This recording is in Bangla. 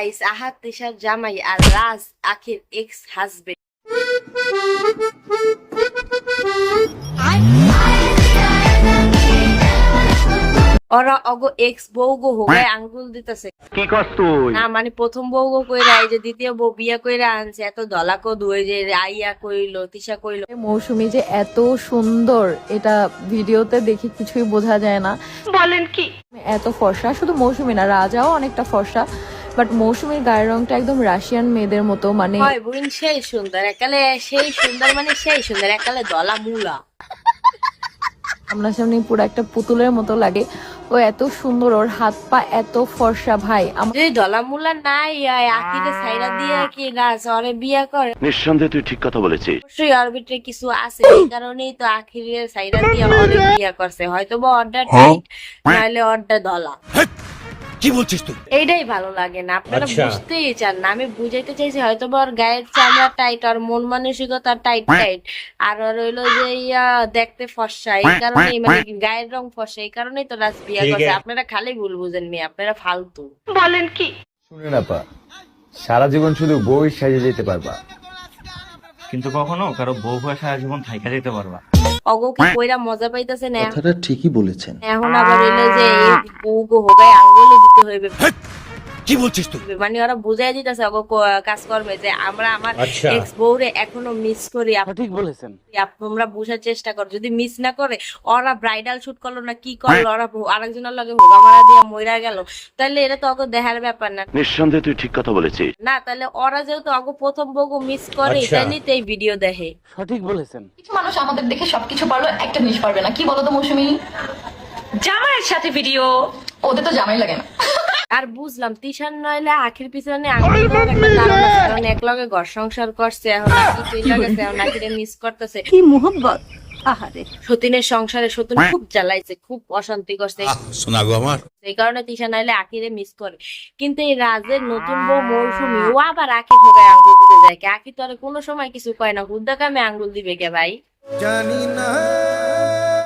গাইস আহাত তিশার জামাই আর রাজ আখির এক্স হাজবেন্ড ওরা অগো এক্স বউ গো হোগায় আঙ্গুল দিতেছে। কি কস তুই? না মানে প্রথম বউ গো কইরা এই যে দ্বিতীয় বউ বিয়া কইরা আনছে এত দলাকো দুই যে আইয়া কইলো তিশা কইলো। মৌসুমী যে এত সুন্দর এটা ভিডিওতে দেখে কিছুই বোঝা যায় না। বলেন কি? এত ফর্সা শুধু মৌসুমী না রাজাও অনেকটা ফর্সা। বাট মৌসুমীর গায়ের রংটা একদম রাশিয়ান মেয়েদের মতো মানে হয় বোন সেই সুন্দর। একালে সেই সুন্দর মানে সেই সুন্দর একালে দলা মুলা। সামনাসামনি পুরো একটা পুতুলের মতো লাগে। ও এত সুন্দর ওর হাত পা এত ফর্সা ভাই। আমার দলা নাই আখিরে সাইরা দিয়ে কি রাজ ওরে বিয়া করে। নিঃসন্দেহে তুই ঠিক কথা বলেছিস। অবশ্যই ভিতরে কিছু আছে এই কারণেই তো আখিরে সাইরা দিয়ে ওরে বিয়া করছে। হয়তো বা অর্ডার টাইট নাহলে অর্ডার দলা। কি বলছিস তুই? এইটাই ভালো লাগে না। আপনারা বুঝতেই চান না। আমি বুঝাইতে চাইছি হয়তো বা ওর গায়ের চামড়া টাইট আর মন মানসিকতা টাইট টাইট আর ওর হইল যে ইয়া দেখতে ফর্সা। এই কারণে মানে গায়ের রং ফর্সা। এই কারণেই তো রাজ বিয়া করছে। আপনারা খালি ভুল বুঝেন মি আপনারা ফালতু। শুনে না পা সারা জীবন শুধু বই সাজে যেতে পারবা। কিন্তু কখনো কারও বউ হয়ে সারা জীবন থাইকা যেতে পারবা অগো কি কইরা মজা পাইতেছে না। কথাটা ঠিকই বলেছেন। এখন আবার হইল যে এই বউ গো হোগায় আঙ্গুলে দিতে হইবে। কি বলছিস তুই? মানে ওরা বুঝাই দিতেছে কাজ করবে যে আমরা আমার এক্স বউরে এখনও মিস করি। আপ- ঠিক বলেছেন। তোমরা বুঝার চেষ্টা করো। যদি মিস না করে ওরা ব্রাইডাল শুট করল না কি করল ওরা আরেকজনের লগে হোগা মারা দিয়া মইরা গেল। তাহলে এটা তো অগো দেখার ব্যাপার না। নিঃসন্দেহে তুই ঠিক কথা বলেছিস। না তাহলে ওরা যেহেতু অগো প্রথম বউগো মিস করে তাইলে তো এই ভিডিও দেখে। সঠিক বলেছেন। কিছু মানুষ আমাদের দেখে সবকিছু পারল একটা জিনিস পারবে না। কি বলো তো মৌসুমি? জামাইয়ের সাথে ভিডিও ওদের তো জামাই লাগে না। আর বুঝলাম তিশান নইলে আখির পিছনে কারণ এক লগে ঘর সংসার করছে এখন নাকি মিস করতেছে। কি মোহব্বত আহারে। সতীনের সংসারে সতীন খুব জ্বালাইছে খুব অশান্তি করছে। শোনা গো আমার। এই কারণে তিশা নাইলে আখিরে মিস করে। কিন্তু এই রাজের নতুন বউ মৌসুমি ও আবার আখি ঠোকায় আঙ্গুল দিতে যায়। কে আখি তো আর কোনো সময় কিছু কয় না হুদ্দা কামে আঙ্গুল দিবে কে ভাই? জানি না।